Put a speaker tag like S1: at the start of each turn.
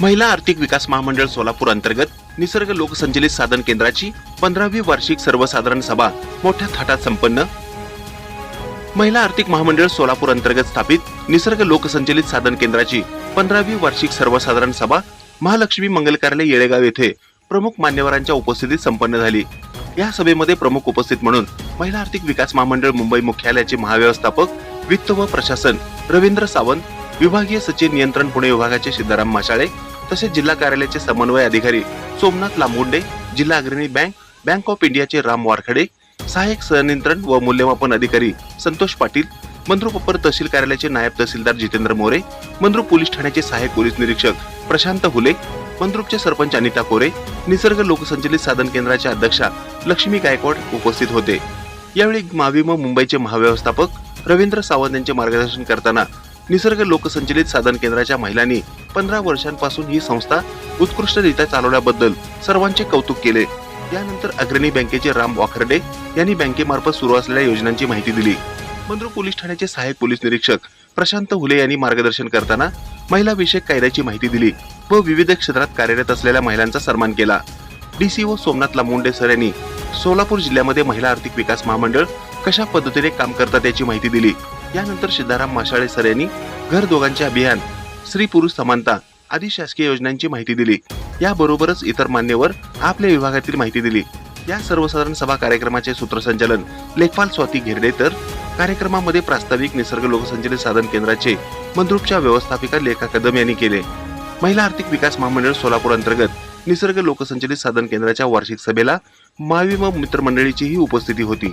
S1: महिला आर्थिक विकास महामंडळ सोलापूर अंतर्गत निसर्ग लोकसंचलित साधन केंद्राची पंधरावी वार्षिक सर्वसाधारण सभा मोठ्या थाटात संपन्न. महिला आर्थिक महामंडळ सोलापूर अंतर्गत स्थापित निसर्ग लोकसंचलित साधन केंद्राची पंधरावी वार्षिक सर्वसाधारण सभा महालक्ष्मी मंगल कार्यालय येळेगाव येथे प्रमुख मान्यवरांच्या उपस्थितीत संपन्न झाली. या सभेमध्ये प्रमुख उपस्थित म्हणून महिला आर्थिक विकास महामंडळ मुंबई मुख्यालयाचे महाव्यवस्थापक वित्त व प्रशासन रवींद्र सावंत विभागीय सचिव नियंत्रण पुणे विभागाचे सिद्धाराम माशाळे तसेच जिल्हा कार्यालयाचे समन्वय अधिकारी सोमनाथ लांबुंडे जिल्हा अग्रणी बँक बँक ऑफ इंडियाचे राम वारखडे सहाय्यक संनियंत्रण व मूल्यमापन अधिकारी संतोष पाटील मंद्रुप अपर तहसील कार्यालयाचे नायब तहसीलदार जितेंद्र मोरे मंद्रुप पोलीस ठाण्याचे सहाय्यक पोलीस निरीक्षक प्रशांत हुले मंद्रुपचे सरपंच अनिता कोरे निसर्ग लोकसंचलित साधन केंद्राच्या अध्यक्षा लक्ष्मी गायकवाड उपस्थित होते. यावेळी माविम मुंबईचे महाव्यवस्थापक रवींद्र सावंत यांचे मार्गदर्शन करताना निसर्ग लोकसंचलित साधन केंद्राच्या महिलांनी पंधरा वर्षांपासून ही संस्था उत्कृष्टरित्या चालवल्याबद्दल सर्वांचे कौतुक केले. यानंतर अग्रणी बँकेचे राम वाखर्डे यांनी बँकेमार्फत सुरू असलेल्या योजनांची माहिती दिली. बंद्रू पोलीस ठाण्याचे सहाय्यक पोलीस निरीक्षक प्रशांत हुले यांनी मार्गदर्शन करताना महिला विषयक कायद्याची माहिती दिली व विविध क्षेत्रात कार्यरत असलेल्या महिलांचा सन्मान केला. डीसीओ सोमनाथ लामुंडे सर यांनी सोलापूर जिल्ह्यामध्ये महिला आर्थिक विकास महामंडळ कशा पद्धतीने काम करतात याची माहिती दिली. यानंतर सिद्धाराम माशाळे सर यांनी घर दोघांचे अभियान स्त्री पुरुष समानता आदी शासकीय योजनांची माहिती दिली. याबरोबरच इतर मान्यवर आपल्या विभागातील माहिती दिली. या सर्वसाधारण सभा कार्यक्रमाचे सूत्रसंचालन लेखपाल स्वाती घेरडे तर कार्यक्रमामध्ये प्रास्ताविक निसर्ग लोकसंचलित साधन केंद्राचे मंद्रुपच्या व्यवस्थापिका लेखा कदम यांनी केले. महिला आर्थिक विकास महामंडळ सोलापूर अंतर्गत निसर्ग लोकसंचलित साधन केंद्राच्या वार्षिक सभेला मावी व मित्रमंडळीचीही उपस्थिती होती.